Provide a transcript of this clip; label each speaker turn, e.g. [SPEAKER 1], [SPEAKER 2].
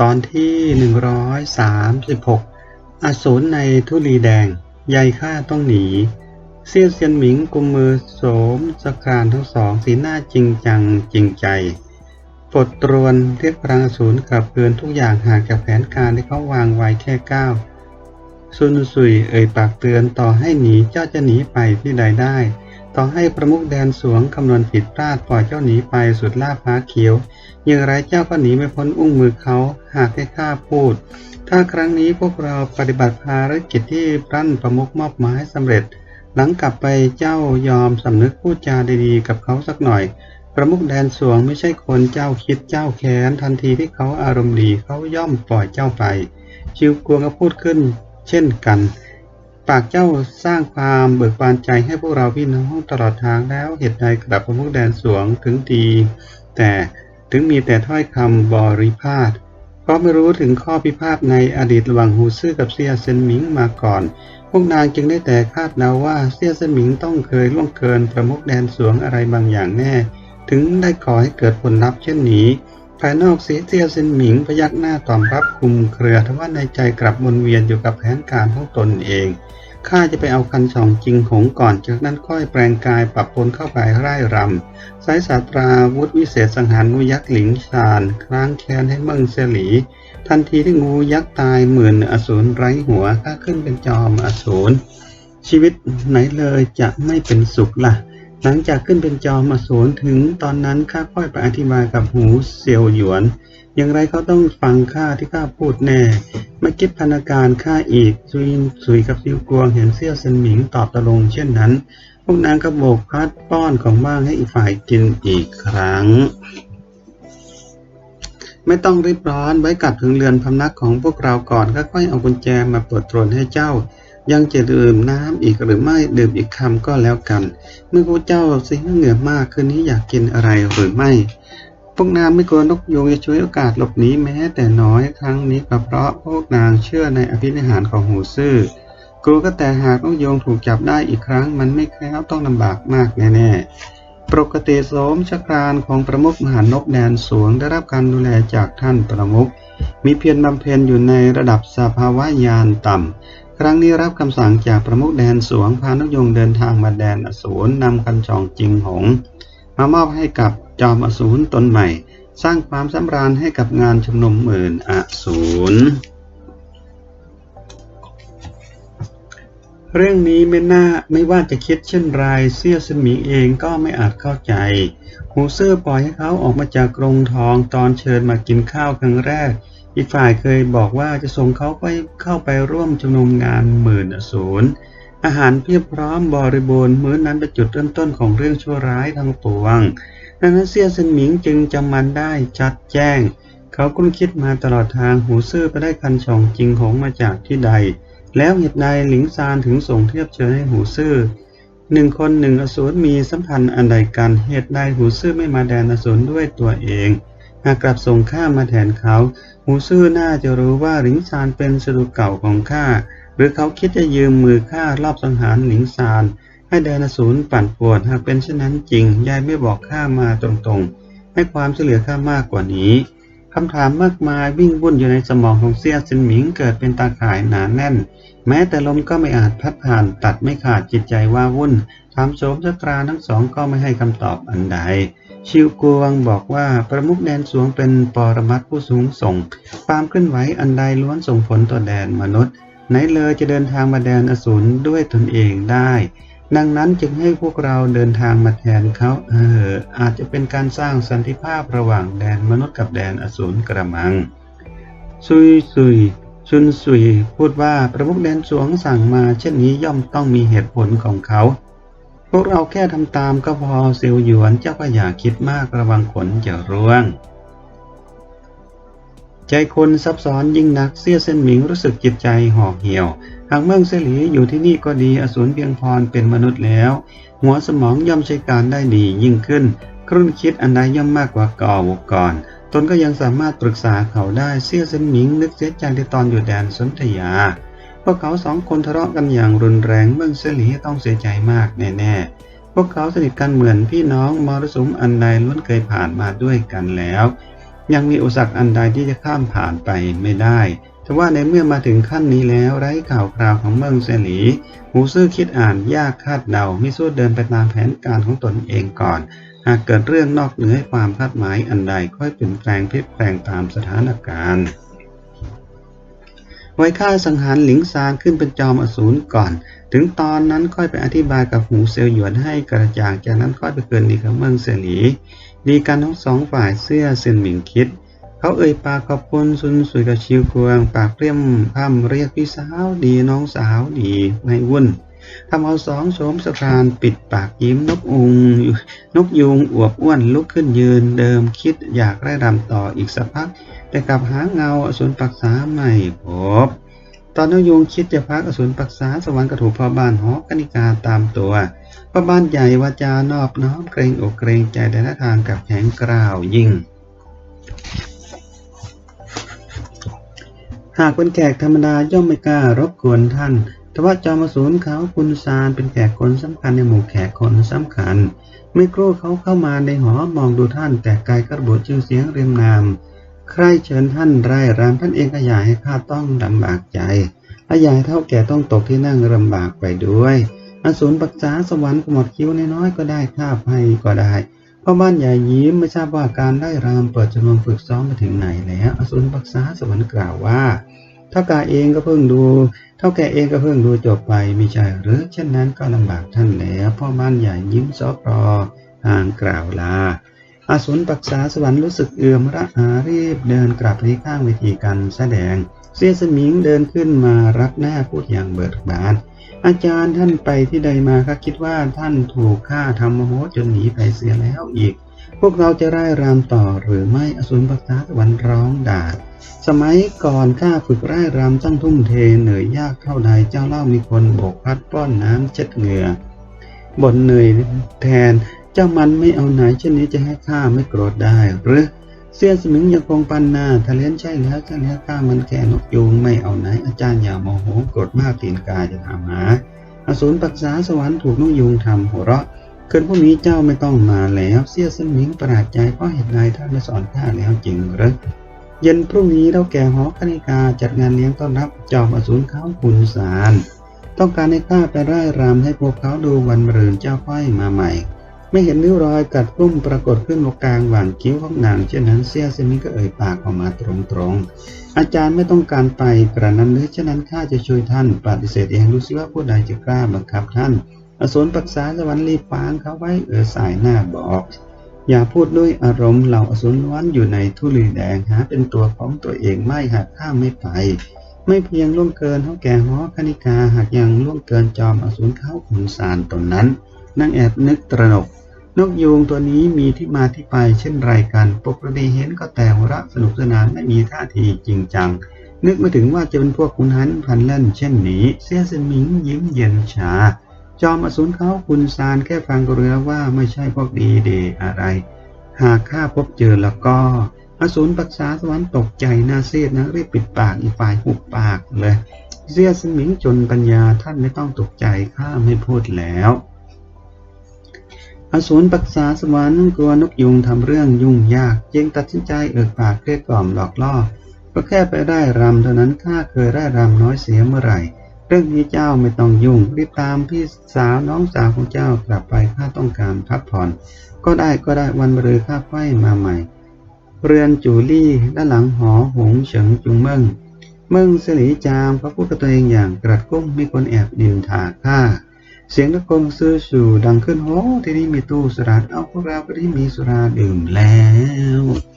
[SPEAKER 1] ตอนที่ 136 อสูรในทุลีแดง ใยข้าต้องหนี เซี่ยวเซียนหมิงกุมมือโสมสครานทั้งสองสีหน้าจริงจังจริงใจปลดตรวนเรียกพลังอสูรกลับเกินทุกอย่างห่างจากแผนการที่เขาวางไว้แค่ก้าวซุนซุยเอ่ยปากเตือนต่อให้หนีเจ้าจะหนีไปที่ใดได้ ต่อให้ประมุขแดนสวงคำนวณผิดพลาดปล่อยเจ้าหนีไปสุดล่าฟ้าเขียว อย่างไรเจ้าก็หนีไม่พ้นอุ้งมือเขาหากให้ข้าพูด ถ้าครั้งนี้พวกเราปฏิบัติภารกิจที่พรั่นประมุขมอบหมายสำเร็จ หลังกลับไปเจ้ายอมสำนึกพูดจาดีๆ กับเขาสักหน่อย ประมุขแดนสวงไม่ใช่คนเจ้าคิดเจ้าแค้นทันทีที่เขาอารมณ์ดีเขาย่อมปล่อยเจ้าไป ชิวกวงก็พูดขึ้น เช่นกัน ปากเจ้าสร้างความเบิกบานใจให้พวกเราพี่น้องตลอดทางแล้วเหตุใดกลับประมุขแดนสวงถึงดี แต่ถึงมีแต่ถ้อยคำบริพาทเพราะไม่รู้ถึงข้อพิพาทในอดีตระหว่างฮูซื่อกับเซียเซนหมิงมาก่อน พวกนางจึงได้แต่คาดเดาว่าเซียเซนหมิงต้องเคยล่วงเกินประมุขแดนสวงอะไรบางอย่างแน่ ถึงได้ก่อให้เกิดผลลัพธ์เช่นนี้ ภายนอกสีเซียเซนหมิงพยักหน้าตอบรับคุมเครือทว่าในใจกลับวนเวียนอยู่กับแผนการของตนเองข้าจะไปเอาคันสองจริงหงก่อน จากนั้นค่อยแปลงกายปรับปนเข้าไปไร่รำสายศาตราวุธวิเศษสังหารงูยักษ์หลิงชานคล้างแค้นให้เมืองเสลี ทันทีที่งูยักษ์ตายหมื่นอสูรไร้หัวข้าขึ้นเป็นจอมอสูรชีวิตไหนเลยจะไม่เป็นสุขล่ะ หลังจากขึ้นเป็นจอมอสูรถึงตอนนั้นข้าค่อยไปอธิบายกับหูเซียวหยวน อย่างไรเขาต้องฟังข้าที่ข้าพูดแน่ ไม่คิดพันการข้าอีกซุยซุยกับซิวกวงเห็นเซี่ยวเซนหมิงตอบตกลงเช่นนั้น พวกนางก็โบกพัดป้อนของว่างให้อีกฝ่ายกินอีกครั้ง ไม่ต้องรีบร้อนไว้กลับถึงเรือนพำนักของพวกเราก่อนก็ค่อยเอากุญแจมาเปิดตรวนให้เจ้า ยังจะดื่มน้ำอีกหรือไม่ดื่มอีกคำก็แล้วกัน เมื่อพระเจ้าสิงเหงื่อมากคืนนี้อยากกินอะไรหรือไม่ พวกนางไม่กลัวนกยูงจะช่วยโอกาสหลบหนีแม้แต่น้อยครั้งนี้ก็เพราะพวกนางเชื่อในอภินิหารของหูซื่อกลัวก็แต่หากนกยูงถูกจับได้อีกครั้ง มันไม่แคล้วต้องลำบากมากแน่ๆ ปกติโสมชครานของประมุขมหานกแดนสวงได้รับการดูแลจากท่านประมุขมีเพียรบำเพ็ญอยู่ในระดับสภาวะยานต่ำ ครั้งนี้รับคำสั่งจากประมุขแดนสวงพานกยงเดินทางมาแดนอสูรนำคันจองจิงหง มามอบให้กับจอมอสูรตนใหม่ สร้างความสำราญให้กับงานชุมนุมหมื่นอสูรเรื่องนี้ไม่น่าไม่ว่าจะคิดเช่นไรเซี่ยสมิงเองก็ไม่อาจเข้าใจหูเซอร์ปล่อยให้เขาออกมาจากกรงทองตอนเชิญมากินข้าวครั้งแรก อีกฝ่ายเคยบอกว่าจะส่งเขาไปเข้าไปร่วมชุมนุมงานหมื่นอสูรอาหารเพียบพร้อมบริบูรณ์มื้อนั้นเป็นจุดเริ่มต้นของเรื่องชั่วร้ายทั้งปวงดังนั้นเซียเซินหมิงจึงจำมันได้ชัดแจ้ง เขาคุ้นคิดมาตลอดทางหูซื่อไปได้คันช่องจริงหงมาจากที่ใด แล้วเหตุใดหลิงซานถึงส่งเทียบเชิญให้หูซื่อหนึ่งคนหนึ่งอสูรมีสัมพันธ์อันใดกันเหตุใดหูซื่อไม่มาแดนอสูรด้วยตัวเอง หากกลับส่งข้ามาแทนเขาหูซื่อน่าจะรู้ว่าหลิงซานเป็นศัตรูเก่าของข้า หรือเขาคิดจะยืมมือข้ารอบสังหารหลิงซาน ให้แดนอสูรปั่นปวนหากเป็นเช่นนั้นจริง ยายไม่บอกข้ามาตรงๆ ให้ความช่วยเหลือข้ามากกว่านี้คำถามมากมายวิ่งวุ่นอยู่ในสมองของเซียซินหมิงเกิดเป็นตาข่ายหนาแน่น แม้แต่ลมก็ไม่อาจพัดผ่านตัดไม่ขาดจิตใจว่าวุ่นถามโสมชตราทั้งสองก็ไม่ให้คำตอบอันใด ชิวกวงบอกว่าประมุขแดนสวงเป็นปรมัตผู้สูงส่ง ความเคลื่อนไหวอันใดล้วนส่งผลต่อแดนมนุษย์ ไหนเลยจะเดินทางมาแดนอสูรด้วยตนเองได้ ดังนั้นจึงให้พวกเราเดินทางมาแทนเขาเอออาจจะเป็นการสร้างสันติภาพระหว่างแดนมนุษย์กับแดนอสูรกระมัง ซุยซุยชุนซุยพูดว่าประมุขแดนสวงสั่งมาเช่นนี้ย่อมต้องมีเหตุผลของเขา พวกเราแค่ทำตามก็พอเซียวหยวนเจ้าก็อย่าคิดมากระวังขนจะร่วง ใจคนซับซ้อนยิ่งนักเสี้ยเส้นหมิงรู้สึกจิตใจห่อเหี่ยว หากเมืองเสลีอยู่ที่นี่ก็ดีอสูรเพียงพรเป็นมนุษย์แล้ว หัวสมองย่อมใช้การได้ดียิ่งขึ้น ครุ่นคิดอันใดย่อมมากกว่าก่อก่อนตนก็ยังสามารถปรึกษาเขาได้เสี้ยเส้นหมิงนึกเสียใจที่ตอนอยู่แดนสนธยา พวกเขาสองคนทะเลาะกันอย่างรุนแรงเมืองเสลีต้องเสียใจมากแน่ๆ พวกเขาสนิทกันเหมือนพี่น้องมรสุมอันใดล้วนเคยผ่านมาด้วยกันแล้ว ยังมีอุปสรรคอันใดที่จะข้ามผ่านไปไม่ได้แต่ว่าในเมื่อมาถึงขั้นนี้แล้วไร้ข่าวคราวของเมืองเซลีหูซื่อคิดอ่านยากคาดเดามิสู้เดินไปตามแผนการของตนเองก่อน หากเกิดเรื่องนอกเหนือความคาดหมายอันใดค่อยเปลี่ยนแปลงพลิกแปลงตามสถานการณ์ ไว้ฆ่าสังหารหลิงซานขึ้นเป็นจอมอสูรก่อน ถึงตอนนั้นค่อยไปอธิบายกับหูเซลหยวนให้กระจ่าง จากนั้นค่อยไปเกินดีกับเมืองเซหลีดีกันทั้งสองฝ่ายเสื้อเซนหมิงคิด เขาเอ่ยปากขอบคุณซุนสุยกับชิวควง ปากเปรี้ยมพร่ำเรียกพี่สาวดีน้องสาวดีไม่วุ่น ทำเอาสองโสมสครานปิดปากยิ้มนกอุงนกยุงอวบอ้วนลุกขึ้นยืนเดิมคิดอยากไร้รำต่ออีกสักพัก แต่กลับหาเงาอสุนปักษาไม่พบ ตอนนกยุงคิดจะพักอสุนปักษาสวรรค์กระถูกพ่อบ้านหอกนิกาตามตัวพ่อบ้านใหญ่วาจานอบน้อมเกรงอกเกรงใจแต่ละทางกับแข็งกร้าวยิ่งหากเป็นแขกธรรมดาย่อมไม่กล้ารบกวนท่าน แต่ว่าจอมสูรเขาคุณซานเป็นแขกคนสำคัญในหมู่แขกคนสำคัญ ไม่กลัวเขาเข้ามาในหอมองดูท่านแต่ไกลกระโบุชื่อเสียงเรียมนาม ใครเชิญท่านไร้รามท่านเองก็อยากให้ข้าต้องลำบากใจและอยากให้เท่าแก่ต้องตกที่นั่งลำบากไปด้วยอสูรปักษาสวรรค์หมดคิ้วน้อยๆก็ได้ข้าให้ก็ได้พ่อบ้านใหญ่ยิ้มไม่ทราบว่าการได้รามเปิดจำนวนฝึกซ้อมไปถึงไหนแล้ว อสุรปักษาสวรรค์กล่าวว่า เท่าแก่เองก็เพิ่งดูเท่าแก่เองก็เพิ่งดูจบไปไม่ใช่หรือเช่นนั้นก็ลำบากท่านแล้วพ่อบ้านใหญ่ยิ้มซอบรอห่างกล่าวลาอาสุรปักษาสวรรค์รู้สึกเอื่อมระอารีบเดินกลับที่ข้างเวทีการแสดง เสียสมิงเดินขึ้นมารับหน้าพูดอย่างเบิกบาน อาจารย์ท่านไปที่ใดมาก็คิดว่าท่านถูกฆ่าทำโมโหจนหนีไปเสียแล้วอีก พวกเราจะไร้รามต่อหรือไม่อสุรปักษาวรรค์ร้องด่าสมัยก่อนข้าฝึกไร้รำต้องทุ่มเทเหนื่อยยากเท่าใดเจ้าเล่ามีคนโบกพัดป้อนน้ำเช็ดเหงื่อบนเหนื่อยแทนเจ้ามันไม่เอาไหนเช่นนี้จะให้ข้าไม่โกรธได้หรือเสียสมิงยังคงปันนาทะเลนใช่แล้วใช่แล้วข้ามันแค่นกยูงไม่เอาไหนอาจารย์อย่าโมโหโกรธมากตีนกาจะถามหาอสูรปักษาสวรรค์ถูกนกยูงทำหัวเราะ คืนพวกนี้เจ้าไม่ต้องมาแล้ว เสียสมิงประหลาดใจเพราะเหตุใดท่านไม่สอนข้าแล้วจริงหรือเย็นพรุ่งนี้เราแก่หอคณิกาจัดงานเลี้ยงต้อนรับจอมอสูรเขาคุณสารต้องการให้ข้าไปไร่รำให้พวกเขาดูวันมรืนเจ้าค่อยมาใหม่ ไม่เห็นนิ้วรอยกัดรุ่มปรากฏขึ้นตรงกลางหว่านคิ้วของนางเช่นนั้นเสียสมิงก็เอ่ยปากออกมาตรงๆ อาจารย์ไม่ต้องการไปกระนั้นหรือฉะนั้นข้าจะช่วยท่านปฏิเสธเองดูสิว่าผู้ใดจะกล้าบังคับท่าน อสูรปักษาสวรรค์รีบฟางเขาไว้เออสายหน้าบอก อย่าพูดด้วยอารมณ์เหล่าอสุรล้วนอยู่ในทุลีแดงหาเป็นตัวของตัวเองไม่หากข้าไม่ไป ไม่เพียงล่วงเกินเท่าแก่หอคณิกาหากยังล่วงเกินจอมอสูรเข้าขุนสารตนนั้นนั่งแอบนึกตระหนกนกยูงตัวนี้มีที่มาที่ไปเช่นไรกัน ปกติเห็นก็แต่หัวเราะสนุกสนานไม่มีท่าทีจริงจัง นึกไม่ถึงว่าจะเป็นพวกคุณหันพันเล่นเช่นนี้ เสียสมิงยิ้มเย็นชา จอมอสูรเขาคุณซานแค่ฟังก็รู้แล้วว่าไม่ใช่พวกดีเดอะไร หากข้าพบเจอแล้วก็อสูรปักษาสวรรค์ตกใจหน้าเสียดนะรีบปิดปากอีฝ่ายหุบปากเลยเสียสมิงจนปัญญาท่านไม่ต้องตกใจข้าไม่พูดแล้วอสูรปักษาสวรรค์กลัวนกยุงทำเรื่องยุ่งยากจึงตัดสินใจเอิกปากเกลี้ยกล่อมหลอกล่อก็แค่ไปได้รำเท่านั้นข้าเคยได้รำน้อยเสียเมื่อไหร่ รื่องนี้เจ้าไม่ต้องยุ่ง รีบตามพี่สาวน้องสาวของเจ้ากลับไปข้าต้องการพักผ่อน ก็ได้ก็ได้วันบรือข้าค่อยมาใหม่ เรือนจูลี่ด้านหลังหอหงเฉิงจุงเมิงเมิงสลีจามเขาพูดกับตัวเองอย่างกระดกุ้มมีคนแอบดินถาข้าเสียงตะโกนซื้อสู่ดังขึ้นโหที่นี่มีตู้สุราเอาพวกเราก็ที่มีสุราดื่มแล้ว